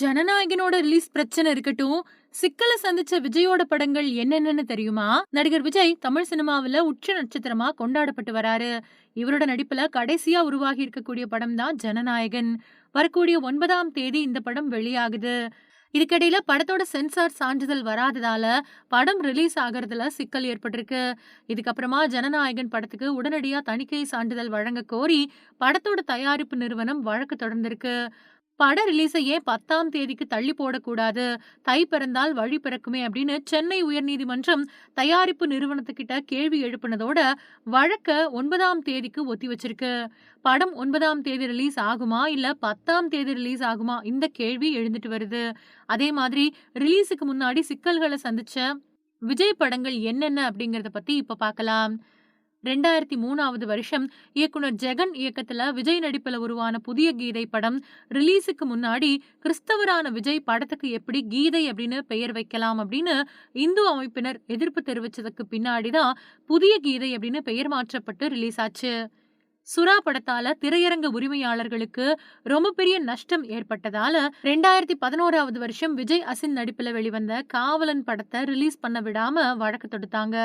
ஜனநாயகனோட release பிரச்சனை இருக்கட்டும் சிக்கல சந்திச்ச விஜயோட படங்கள் என்னென்னு தெரியுமா? நடிகர் விஜய் தமிழ் சினிமாவுல உச்ச நட்சத்திரமா கொண்டாடப்பட்டு வராரு. இவரோட நடிப்புல கடைசியா உருவாகி இருக்கக்கூடிய படம் தான் ஜனநாயகன். வரக்கூடிய ஒன்பதாம் தேதி இந்த படம் வெளியாகுது. இதுக்கிடையில படத்தோட சென்சார் சான்றிதழ் வராததால படம் ரிலீஸ் ஆகிறதுல சிக்கல் ஏற்பட்டிருக்கு. இதுக்கப்புறமா ஜனநாயகன் படத்துக்கு உடனடியா தணிக்கை சான்றிதழ் வழங்க கோரி படத்தோட தயாரிப்பு நிறுவனம் வழக்கு தொடர்ந்திருக்கு. பட ரிலீஸை ஏன் பத்தாம் தேதிக்கு தள்ளி போடக்கூடாது. தை பிறந்தால் வழி பிறக்குமே அப்படின்னு சென்னை உயர்நீதிமன்றம் தயாரிப்பு நிறுவனத்துக்கிட்ட கேள்வி எழுப்பினதோட வழக்க ஒன்பதாம் தேதிக்கு ஒத்தி வச்சிருக்கு. படம் ஒன்பதாம் தேதி ரிலீஸ் ஆகுமா இல்ல பத்தாம் தேதி ரிலீஸ் ஆகுமா இந்த கேள்வி எழுந்துட்டு வருது. அதே மாதிரி ரிலீஸுக்கு முன்னாடி சிக்கல்களை சந்திச்ச விஜய் படங்கள் என்னென்ன அப்படிங்கறத பத்தி இப்ப பார்க்கலாம். ரெண்டாயிரத்தி மூணாவது வருஷம் இயக்குனர் ஜெகன் இயக்கத்துல விஜய் நடிப்புல உருவான புதிய கீதை படம் ரிலீஸுக்கு முன்னாடி கிறிஸ்தவரான விஜய் படத்துக்கு எப்படி கீதை அப்படின்னு பெயர் வைக்கலாம் அப்படின்னு இந்து அமைப்பினர் எதிர்ப்பு தெரிவிச்சதுக்கு பின்னாடிதான் புதிய கீதை அப்படின்னு பெயர் மாற்றப்பட்டு ரிலீஸ் ஆச்சு சுறா படத்தால திரையரங்க உரிமையாளர்களுக்கு ரொம்ப பெரிய நஷ்டம் ஏற்பட்டதால ரெண்டாயிரத்தி பதினோராவது வருஷம் விஜய் அசின் நடிப்புல வெளிவந்த காவலன் படத்தை ரிலீஸ் பண்ண விடாம வழக்கு தொடுத்தாங்க.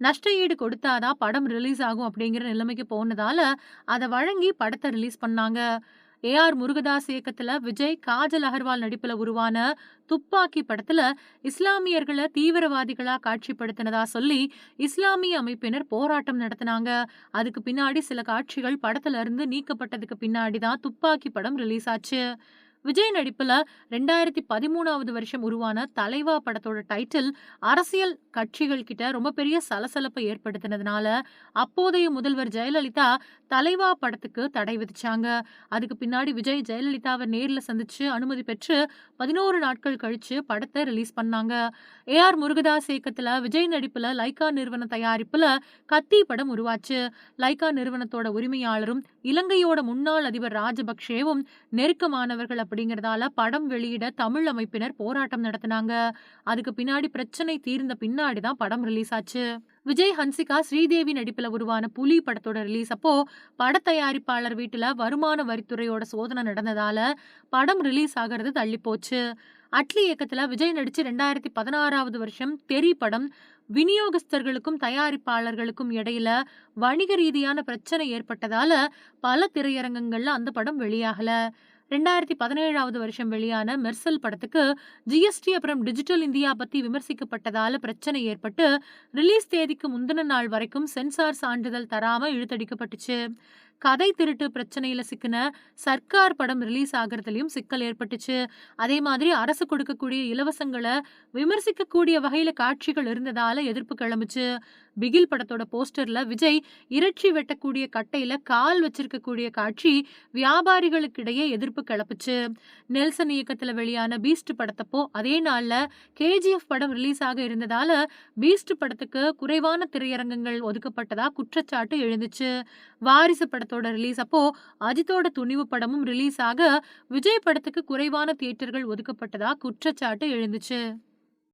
நஷ்ட ஈடு கொடுத்தாதான் படம் ரிலீஸ் ஆகும் அப்படிங்கிற நிலைமைக்கு போனதால அதை வழங்கி படத்தை ரிலீஸ் பண்ணாங்க. ஏ. ஆர். முருகதாஸ் இயக்கத்துல விஜய் காஜல் அகர்வால் நடிப்புல உருவான துப்பாக்கி படத்துல இஸ்லாமியர்களை தீவிரவாதிகளா காட்சிப்படுத்தினதா சொல்லி இஸ்லாமிய அமைப்பினர் போராட்டம் நடத்தினாங்க. அதுக்கு பின்னாடி சில காட்சிகள் படத்துல இருந்து நீக்கப்பட்டதுக்கு பின்னாடி தான் துப்பாக்கி படம் ரிலீஸ் ஆச்சு. விஜய் நடிப்பில் ரெண்டாயிரத்தி பதிமூணாவது வருஷம் உருவான தலைவா படத்தோட டைட்டில் அரசியல் கட்சிகள் கிட்ட ரொம்ப பெரிய சலசலப்பை ஏற்படுத்தினதுனால அப்போதைய முதல்வர் ஜெயலலிதா தலைவா படத்துக்கு தடை விதிச்சாங்க. அதுக்கு பின்னாடி விஜய் ஜெயலலிதாவை நேரில் சந்திச்சு அனுமதி பெற்று பதினோரு நாட்கள் கழிச்சு படத்தை ரிலீஸ் பண்ணாங்க. ஏ ஆர் முருகதாஸ் இயக்கத்தில் விஜய் நடிப்பில் லைகா நிறுவன தயாரிப்பில் கத்தி படம் உருவாச்சு. லைகா நிறுவனத்தோட உரிமையாளரும் இலங்கையோட முன்னாள் அதிபர் ராஜபக்சேவும் நெருக்கமானவர்கள் அப்படிங்கறதால படம் வெளியிட தமிழ் அமைப்பினர் போராட்டம் நடத்தினாங்க. அதுக்கு பின்னாடி பிரச்சனை தீர்ந்த பின்னாடி தான் படம் ரிலீஸ் ஆச்சு. விஜய் ஹன்சிகா ஸ்ரீதேவி நடிப்பில் உருவான புலி படத்தோட ரிலீஸ் அப்போ பட தயாரிப்பாளர் வீட்டில் வருமான வரித்துறையோட சோதனை நடந்ததால படம் ரிலீஸ் ஆகிறது தள்ளி போச்சு அட்லி இயக்கத்தில் விஜய் நடிச்சு ரெண்டாயிரத்தி பதினாறாவது வருஷம் தெரி படம் விநியோகஸ்தர்களுக்கும் தயாரிப்பாளர்களுக்கும் இடையில வணிக ரீதியான பிரச்சனை ஏற்பட்டதால பல திரையரங்கங்கள்ல அந்த படம் வெளியாகல. ரெண்டாயிரத்தி பதினேழாவது வருஷம் வெளியான மெர்சல் படத்துக்கு ஜிஎஸ்டி அப்புறம் டிஜிட்டல் இந்தியா பத்தி விமர்சிக்கப்பட்டதால பிரச்சனை ஏற்பட்டு ரிலீஸ் தேதிக்கு முந்தின நாள் வரைக்கும் சென்சார் சான்றிதழ் தராம இழுத்தடிக்கப்பட்டுச்சு. கதை திருட்டு பிரச்சனையில் சிக்கின சர்க்கார் படம் ரிலீஸ் ஆகிறதுலையும் சிக்கல் ஏற்பட்டுச்சு. அதே மாதிரி அரசு கொடுக்கக்கூடிய இலவசங்களை விமர்சிக்கக்கூடிய வகையில் காட்சிகள் இருந்ததால எதிர்ப்பு கிளம்புச்சு. பிகில் படத்தோட போஸ்டர்ல விஜய் இறைச்சி வெட்டக்கூடிய கட்டையில கால் வச்சிருக்கக்கூடிய காட்சி வியாபாரிகளுக்கிடையே எதிர்ப்பு கிளப்புச்சு. நெல்சன் இயக்கத்துல வெளியான பீஸ்ட் படத்தப்போ அதே நாள்ல கேஜிஎஃப் படம் ரிலீஸ் ஆக இருந்ததால பீஸ்ட் படத்துக்கு குறைவான திரையரங்கங்கள் ஒதுக்கப்பட்டதா குற்றச்சாட்டு எழுந்துச்சு. வாரிசு படத்தோட ரிலீஸ் அப்போ அஜித்தோட துணிவு படமும் ரிலீஸ் ஆக விஜய் படத்துக்கு குறைவான தியேட்டர்கள் ஒதுக்கப்பட்டதா குற்றச்சாட்டு எழுந்துச்சு?